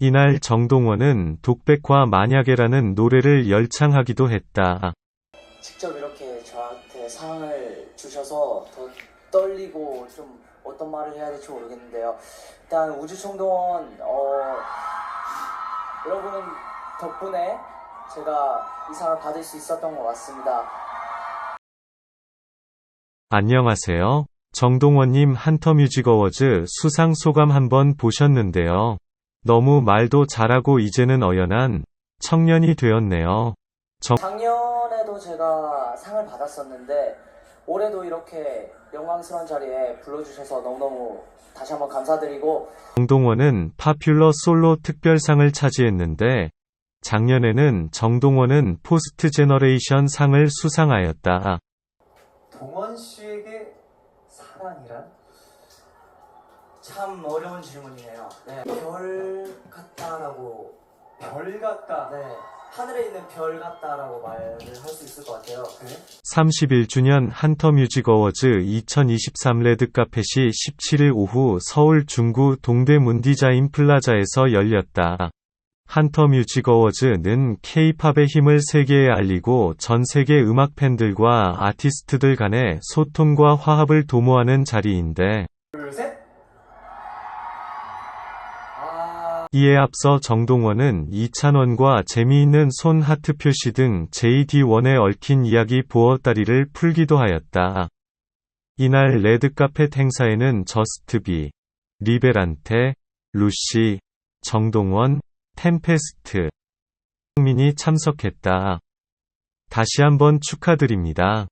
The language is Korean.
이날 정동원은 독백과 만약에라는 노래를 열창하기도 했다. 직접 이렇게 저한테 상을 주셔서 더 떨리고 좀 어떤 말을 해야 될지 모르겠는데요. 일단 우주총동원 어, 여러분 덕분에 제가 이 상을 받을 수 있었던 것 같습니다. 안녕하세요. 정동원님 한터 뮤직 어워즈 수상 소감 한번 보셨는데요. 너무 말도 잘하고 이제는 어연한 청년이 되었네요. 작년에도 제가 상을 받았었는데 올해도 이렇게 영광스러운 자리에 불러주셔서 너무너무 다시 한번 감사드리고 정동원은 파퓰러 솔로 특별상을 차지했는데 작년에는 정동원은 포스트 제너레이션 상을 수상하였다. 동원 씨에게 사랑이란? 참 어려운 질문이네요. 네, 별 같다라고 별 같다. 네 하늘에 있는 별 같다라고 말을 할 수 있을 것 같아요. 네? 31주년 한터 뮤직 어워즈 2023 레드 카펫이 17일 오후 서울 중구 동대문 디자인 플라자에서 열렸다. 한터 뮤직 어워즈는 K-팝의 힘을 세계에 알리고 전 세계 음악 팬들과 아티스트들 간의 소통과 화합을 도모하는 자리인데 둘, 셋. 이에 앞서 정동원은 이찬원과 재미있는 손 하트 표시 등 JD1에 얽힌 이야기 보어다리를 풀기도 하였다. 이날 레드카펫 행사에는 저스트비, 리베란테, 루시, 정동원, 템페스트, 민이 참석했다. 다시 한번 축하드립니다.